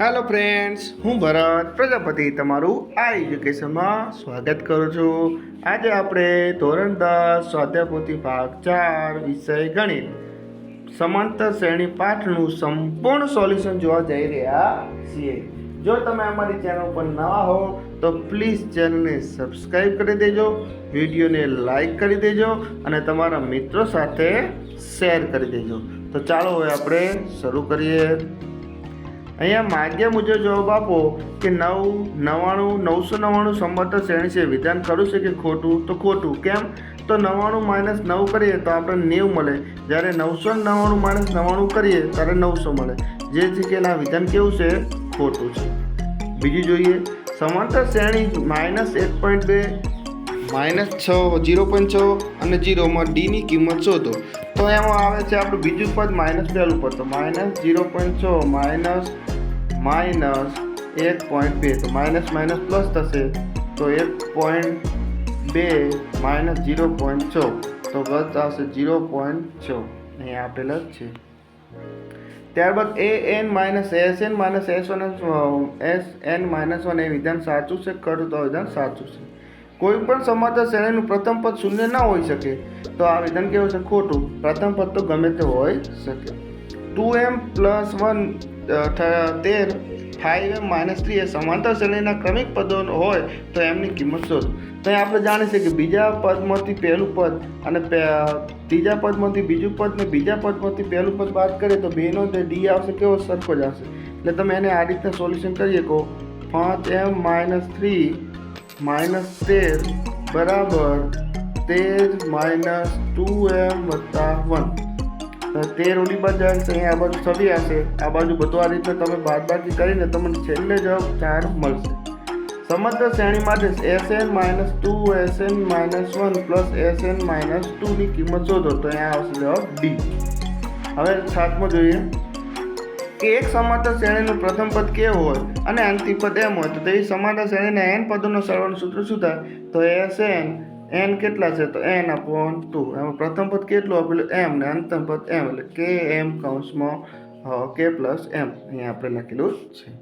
Hello friends હું ભરત, પ્રજાપતિ તમારું આ એજ્યુકેશનમાં સ્વાગત કરું છું. આજે આપણે ધોરણ દસ સ્વાધ્યાયપોથી ભાગ ચાર વિષય ગણિત. સમાંતર શ્રેણી પાઠનું સંપૂર્ણ સોલ્યુશન જોવા જઈ રહ્યા છીએ. જો તમે અમારી ચેનલ પર નવા હો, તો પ્લીઝ ચેનલને સબસ્ક્રાઈબ કરી દેજો, વિડીયોને લાઈક કરી દેજો, અને તમારા મિત્રો સાથે શેર કરી દેજો. તો ચાલો હવે આપણે શરૂ કરીએ. અહીંયા માગ્યા મુજબ જવાબ આપો કે નવ, નવ્વાણું, નવસો નવ્વાણું સંમત શ્રેણી છે. વિધાન ખરું છે કે ખોટું? તો ખોટું. કેમ? તો નવ્વાણું માઇનસ નવ કરીએ તો આપણે નેવું મળે. જ્યારે નવસો નવ્વાણું માઇનસ નવ્વાણું કરીએ ત્યારે નવસો મળે. જે છે કે એના વિધાન કેવું છે? ખોટું છે. બીજું જોઈએ. સમાંતર શ્રેણી માઇનસ એક પોઈન્ટ બે, માઇનસ છ જીરો પોઈન્ટ છ અને જીરોમાં ડીની કિંમત શોધો. તો એમાં આવે છે આપણું બીજું પદ માઇનસ પહેલું પદ તો માઇનસ જીરો પોઈન્ટ છ, માઇનસ માઇનસ એક પોઈન્ટ બે. તો માઇનસ માઇનસ પ્લસ થશે. તો એક પોઈન્ટ બે માઇનસ જીરો પોઈન્ટ છ. તો ગત આવશે જીરો પોઈન્ટ છ. અહીં આપેલા જ છે. ત્યારબાદ A N minus S N minus S one S N minus one એ વિધાન સાચું છે ખરું તો વિધાન સાચું છે. કોઈ પણ સમાંતર શ્રેણીનું પ્રથમ પદ શૂન્ય ના હોઈ શકે, તો આ વિધાન કેવું છે? ખોટું. પ્રથમ પદ તો ગમે તે હોઈ શકે. ટુ એમ પ્લસ વન તેર ફાઇવ એમ, માઇનસ થ્રી એ સમાંતર શ્રેણીના ક્રમિક પદો હોય તો એમની કિંમત શોધો. તો આપણે જાણીએ છીએ કે બીજા પદમાંથી પહેલું પદ અને ત્રીજા પદમાંથી બીજું પદ ને બીજા પદમાંથી પહેલું પદ બાદ કરીએ તો બેનો જે ડી આવશે કેવો સરખો જ આવશે. એટલે તમે એને આ રીતના સોલ્યુશન કરી શકો. પાંચ એમ માઇનસ થ્રી માઇનસ તેર બરાબર તેર માઇનસ ટુ એમ વત્તા વન. તેર ઓલી બાજુ આવશે અહીંયા આ બાજુ છબી આવશે આ બાજુ બધું આ રીતે તમે બાદબાકી કરીને તમને છેલ્લે જવાબ ચાર મળશે. સમગ્ર માટે S N minus two S N minus one plus S N minus ટુની કિંમત શોધો, તો અહીંયા આવશે જવાબ ડી હવે સાતમો જોઈએ. કે એક સમાંતર શ્રેણીનું પ્રથમ પદ કેવું હોય અને અંતિમ પદ એમ હોય, તો તેવી સમાંતર શ્રેણીના એન પદોનો સરવાળો સૂત્ર શું થાય? તો એસ એન એન કેટલા છે? તો એન અપોન ટુ. એમાં પ્રથમ પદ કેટલું આપેલું? એમ ને અંતિમ પદ એમ. એટલે કે એમ કૌંસમાં કે પ્લસ એમ. અહીંયા આપણે લખેલું છે.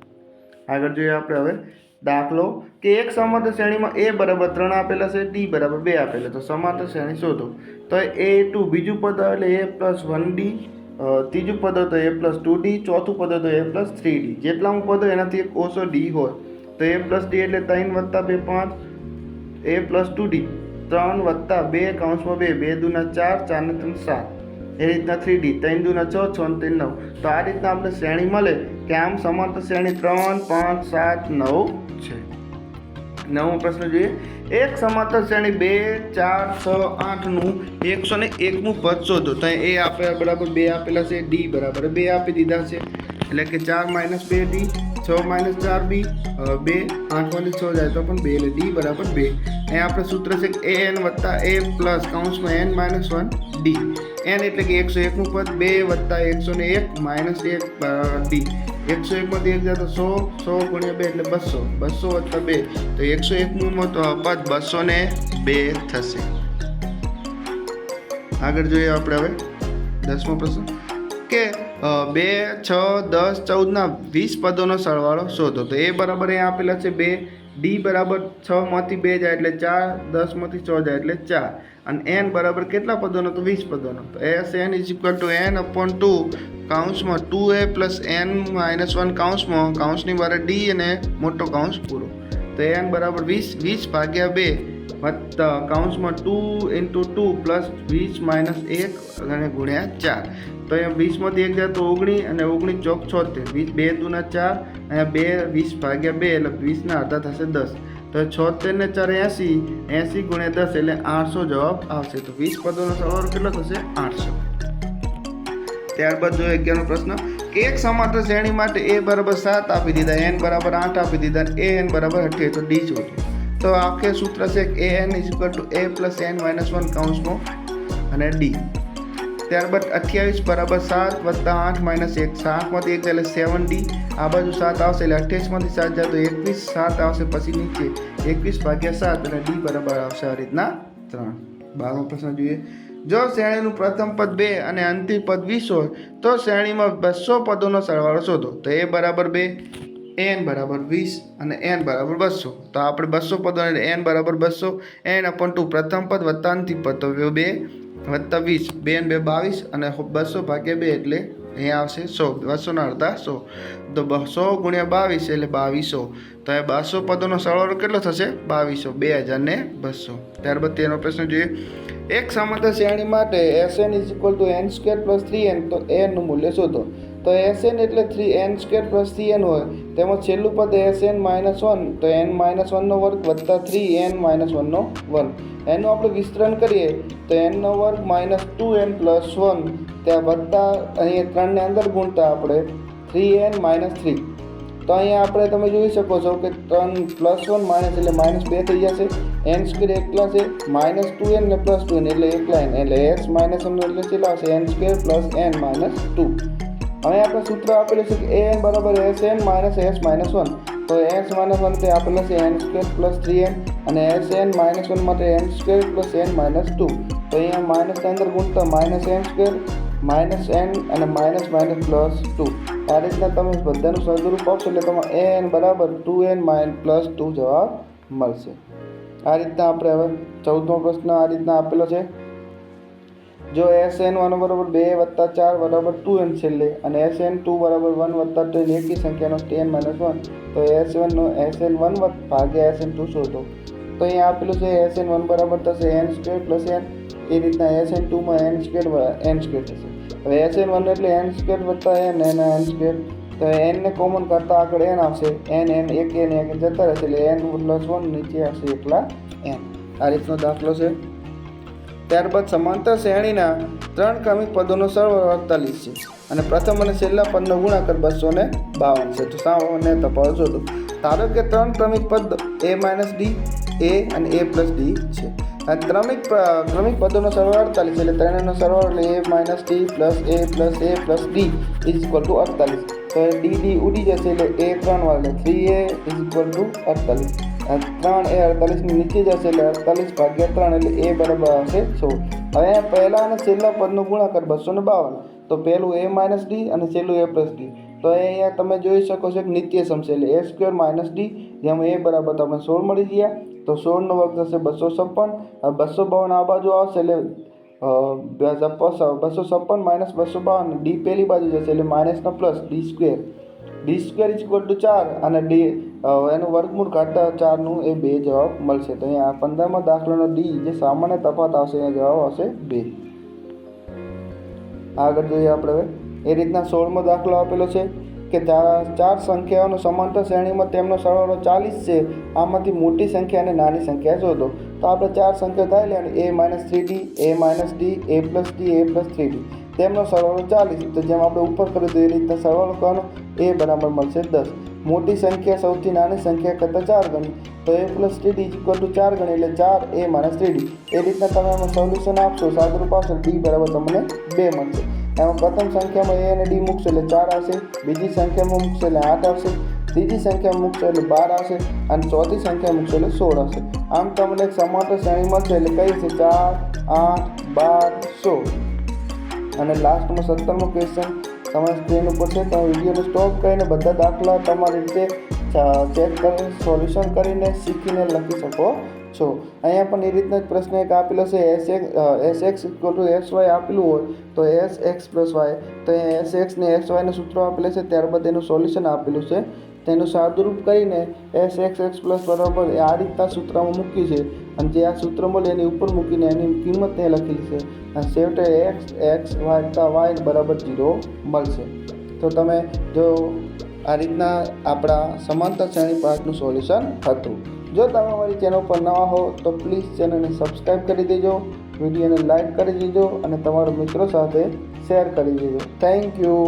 આગળ જોઈએ આપણે હવે દાખલો. કે એક સમાંતર શ્રેણીમાં એ બરાબર ત્રણ આપેલા છે, ડી બરાબર બે આપેલા. તો સમાંતર શ્રેણી શોધો. તો એ ટુ બીજું પદ એટલે એ પ્લસ વન ડી ત્રીજું પદ હતો એ પ્લસ ટુ ડી, ચોથું પદ તો એ પ્લસ થ્રી ડી. જેટલા હું પદ એનાથી એક ઓછો ડી હોય. તો એ પ્લસ ડી એટલે ત્રણ વત્તા બે પાંચ, એ પ્લસ ટુ ડી. ત્રણ વત્તા બે કાઉન્સમાં બે બે દુના ચાર ચાર ને ત્રણ સાત. એ રીતના થ્રી ડી ત્રણ દુના છ છ ને ત્રણ નવ. તો આ રીતના આપણે શ્રેણી મળે કે આમ સમાંતર શ્રેણી ત્રણ, પાંચ, સાત, નવ છે. નવમો પ્રશ્ન જોઈએ. એક સમાંતર શ્રેણી બે, ચાર, છ આઠનું એકસો ને એકનું પદ શોધો. તો એ આપેલા બરાબર, બે આપેલા છે, ડી બરાબર. બે આપી દીધા છે. એટલે કે ચાર માઇનસ બે ડી. છ માઇનસ ચાર બી બે આઠમાંથી છ જાય તો પણ બે એટલે ડી બરાબર બે. અહીંયા આપણે સૂત્ર છે એ એન વત્તા એ પ્લસ કૌંસમાં N minus one D N એટલે કે એકસો એકનું પદ બે વત્તા એકસો ને એક માઇનસ એક ડી એકસો એકમાંથી એક જાય તો સો સો ગુણ્યા બે એટલે બસો. બસો વત્તા બે. તો એકસો એકનું તો પદ બસો ને બે થશે. આગળ જોઈએ આપણે હવે દસમો પ્રશ્ન. કે અ, બે, છ, દસ, ચૌદના વીસ પદોનો સરવાળો શોધો. તો એ બરાબર અહીંયા આપેલા છે બે. ડી બરાબર છમાંથી બે જાય એટલે ચાર દસમાંથી છ જાય એટલે ચાર. અને એન બરાબર કેટલા પદોનો? તો વીસ પદોનો. તો S N is equal to N upon two કાઉન્સમાં two A plus N minus one કાઉન્સમાં કાઉન્સની બારે ડી અને મોટો કાઉન્સ પૂરો. તો એન બરાબર વીસ વીસ ભાગ્યા બે વત્તા કાઉન્સમાં ટુ ઇન્ટુ ટુ પ્લસ વીસ માઇનસ એક અને ગુણ્યા ચાર. તો અહીંયા વીસમાંથી એક જાય તો ઓગણીસ અને ઓગણીસ ચોક છોતેર. વીસ બે દુના ચાર, અહીંયા બે વીસ ભાગ્યા બે એટલે વીસના અડધા થશે દસ. તો છોતેર ને ચાર એંસી એંસી ગુણ્યા દસ એટલે આઠસો જવાબ આવશે. તો વીસ પદોનો સરવાળો કેટલો થશે? આઠસો. ત્યારબાદ જોઈએ અગિયારનો પ્રશ્ન. કે એક સમાંતર શ્રેણી માટે એ બરાબર સાત આપી દીધા, એન બરાબર આઠ આપી દીધા એ એન બરાબર અઠ્યાવીસ. તો ડી શોધો તો આખે સૂત્ર છે A N is equal to A plus N minus one કાઉન્સમાં અને ડી ત્યારબાદ અઠ્યાવીસ બરાબર સાત વત્તા આઠ માઇનસ એક. સાતમાંથી એક એટલે સેવન ડી આ બાજુ સાત આવશે એટલે અઠ્યાવીસમાંથી સાત જાય તો એકવીસ. સાત આવશે પછી નીચે. એકવીસ ભાગ્યા સાત અને ડી બરાબર આવશે આ રીતના ત્રણ. બારમો પ્રશ્ન જોઈએ. જો શ્રેણીનું પ્રથમ પદ બે અને અંતિમ પદ વીસ હોય, તો શ્રેણીમાં બસો પદોનો સરવાળો શોધો. તો એ બરાબર બે. એન બરાબર વીસ અને એન બરાબર બસો. તો આપણે બસો પદો એટલે એન બરાબર બસો, એન અપન ટુ પ્રથમ પદ વત્તા અંતિમ પદ. તો બે વત્તા વીસ, બે ને બે બાવીસ અને બસો ભાગ્યા બે એટલે અહીંયા આવશે સો. બસોના અડધા સો. તો બસો ગુણ્યા બાવીસ એટલે બાવીસો. તો એ બસો પદોનો સરવાળો કેટલો થશે? બાવીસો. બે હજાર ને બસો. ત્યારબાદ તેનો પ્રશ્ન જોઈએ. એક સમાંતર શ્રેણી માટે S N is equal to N square plus three N તો એનનું મૂલ્ય શોધો. તો એસ એન એટલે three N square plus three N હોય. તેમાં છેલ્લું પદ એસ એન માઇનસ વન તો એન માઇનસ વનનો વર્ગ વત્તા થ્રી એન માઇનસ વનનો વન એનું આપણે વિસ્તરણ કરીએ, તો એનનો વર્ગ minus two N plus one ત્યાં વત્તા અહીંયા ત્રણને અંદર ગુણતા આપણે થ્રી એન માઇનસ થ્રી તો અહીંયા આપણે તમે જોઈ શકો છો કે ત્રણ પ્લસ વન માઇનસ એટલે માઇનસ બે થઈ જશે. એન સ્ક્વેર એકલા છે માઇનસ ટુ એન ને પ્લસ ટુ એન એટલે એકલા એન એટલે એસ માઇનસ વન એટલે કેટલા આવશે? N square plus N minus two હવે આપણે સૂત્ર આપેલું છે કે એ એન બરાબર S N minus S minus one તો એસ માઇનસ વન તે આપેલા છે N square plus three N અને એસ એન માઇનસ વન માટે N square plus N minus two તો અહીંયા માઇનસ અંદર ગુણતા minus N square minus N અને માઇનસ માઇનસ પ્લસ ટુ આ રીતના તમે બધાનું સદરૂપ આપશો એટલે તમારે એ એન બરાબર two N minus plus two જવાબ મળશે. આ રીતના આપણે હવે ચૌદમો પ્રશ્ન આ રીતના આપેલો છે. જો એસ એન વન બરાબર બે વત્તા ચાર બરાબર ટુ એન છેલ્લે અને એસ એન ટુ બરાબર વન વત્તા ટુ એન એકી સંખ્યાનો ટેન માઇનસ વન તો એસ વનનો એસ એન વન ભાગ્યા એસ એન ટુ શોધો. તો અહીંયા આપેલું છે એસ એન વન બરાબર થશે એન સ્ક્વેર પ્લસ એન એ રીતના એસ એન ટુમાં એન સ્ક્વેર એન સ્ક્વેર થશે. હવે એસ એન વન એટલે એન સ્ક્વેર વત્તા એન એન એન સ્ક્વેર તો એનને કોમન કરતાં આગળ એન આવશે. એન એન એક એન એક જતા રહેશે એટલે એન પ્લસ વન નીચે આવશે એકલા એન આ રીતનો દાખલો છે. ત્યારબાદ સમાંતર શ્રેણીના ત્રણ ક્રમિક પદોનો સરવાળો અડતાલીસ છે. અને પ્રથમ અને છેલ્લા પદનો ગુણાકાર બસો ને બાવન છે. તો સાવને તફાવત શોધો. ધારો કે ત્રણ ક્રમિક પદ એ માઇનસ ડી એ અને એ પ્લસ ડી છે. અને ક્રમિક ક્રમિક પદોનો સરવાળો અડતાલીસ એટલે ત્રણેયનો સરવાળો એટલે A minus D plus A plus A plus D is equal to અડતાલીસ. તો ડી ડી ઉડી જશે એટલે એ ત્રણ વાર એટલે three A is equal to અડતાલીસ. ત્રણ એ અડતાલીસની નીચે જશે એટલે અડતાલીસ ભાગ્યા ત્રણ એટલે એ બરાબર આવશે સોળ. હવે પહેલા અને છેલ્લા પદનો ગુણાકાર બસો ને બાવન. તો પહેલું એ માઇનસ ડી અને છેલ્લું એ પ્લસ ડી. તો અહીંયા તમે જોઈ શકો છો કે નિત્ય સમશે એટલે એ સ્ક્વેર માઇનસ ડી, જેમાં એ બરાબર તમને સોળ મળી ગયા. તો સોળનો વર્ગ થશે બસો છપ્પન. બસો બાવન આ બાજુ આવશે એટલે બસો છપ્પન માઇનસ બસો બાવન. ડી પહેલી બાજુ જશે એટલે માઇનસનો plus D square. D square is equal to ચાર અને ડી એનું વર્ગમૂળ કાઢતા ચારનું એ બે જવાબ મળશે. તો અહીંયા પંદરમાં દાખલાનો ડી જે સામાન્ય તફાત આવશે એ જવાબ આવશે બે. આગળ જોઈએ આપણે હવે. એ રીતના સોળમો દાખલો આપેલો છે કે ચાર સંખ્યાઓનો સમાંતર શ્રેણીમાં તેમનો સરવાળો ચાલીસ છે. આમાંથી મોટી સંખ્યા અને નાની સંખ્યા શોધો. તો આપણે ચાર સંખ્યા થાય લે A minus three D, A minus D, A plus D, A plus three D. તેમનો સરવાળો ચાલીસ, તો જેમ આપણે ઉપર કર્યું તો એ રીતના સરવાળો કરવાનો, એ બરાબર મળશે દસ. મોટી સંખ્યા સૌથી નાની સંખ્યા કરતાં ચાર ગણી, તો A plus three D equal to ચાર ગણી, એટલે ચાર એ માઇનસ થ્રી ડી એ રીતના તમે એમાં સોલ્યુશન આપશો સાદરૂપ આપશો ડી બરાબર તમને બે મળશે. એમાં પ્રથમ સંખ્યામાં એ અને ડી મૂકશો, એટલે ચાર આવશે, બીજી સંખ્યામાં મૂકશો, એટલે આઠ આવશે, ત્રીજી સંખ્યામાં મૂકશો, એટલે બાર આવશે, અને ચોથી સંખ્યા મૂકશો, એટલે સોળ આવશે. આમ તમને એક સમાંતર શ્રેણી મળશે એટલે કઈ છે? ચાર, આઠ, બાર, સોળ. અને લાસ્ટમાં સત્તરમો ક્વેશ્ચન તમારી સ્ક્રીન ઉપર છે તમે વિડીયોને સ્ટોપ કરીને બધા દાખલા તમારી રીતે ચેક કરી સોલ્યુશન કરીને શીખીને લખી શકો. છો અહીંયા પણ એ રીતના જ પ્રશ્ન એક આપેલો છે S X S X equal to X Y આપેલું હોય, તો એસ એક્સ પ્લસ વાય તો અહીંયા એસ એક્સ ને એક્સ વાયના સૂત્રો આપેલા છે, ત્યારબાદ એનું સોલ્યુશન આપેલું છે. તેનું સાદુરૂપ કરીને એસ એક્સ એક્સ પ્લસ બરાબર આ રીતના સૂત્રમાં મૂક્યું છે. અને જે આ સૂત્ર મળે એની ઉપર મૂકીને એની કિંમત ત્યાં લખેલી છે. અને છેવટે એક્સ એક્સ વાય વાય બરાબર જીરો મળશે. તો તમે જો આ રીતના આપણા સમાંતર શ્રેણી પાઠનું સોલ્યુશન હતું. જો તમે અમારી ચેનલ પર નવા હો, તો પ્લીઝ ચેનલને સબસ્ક્રાઈબ કરી દેજો વિડીયોને લાઈક કરી દેજો અને તમારા મિત્રો સાથે શેર કરી દેજો. Thank you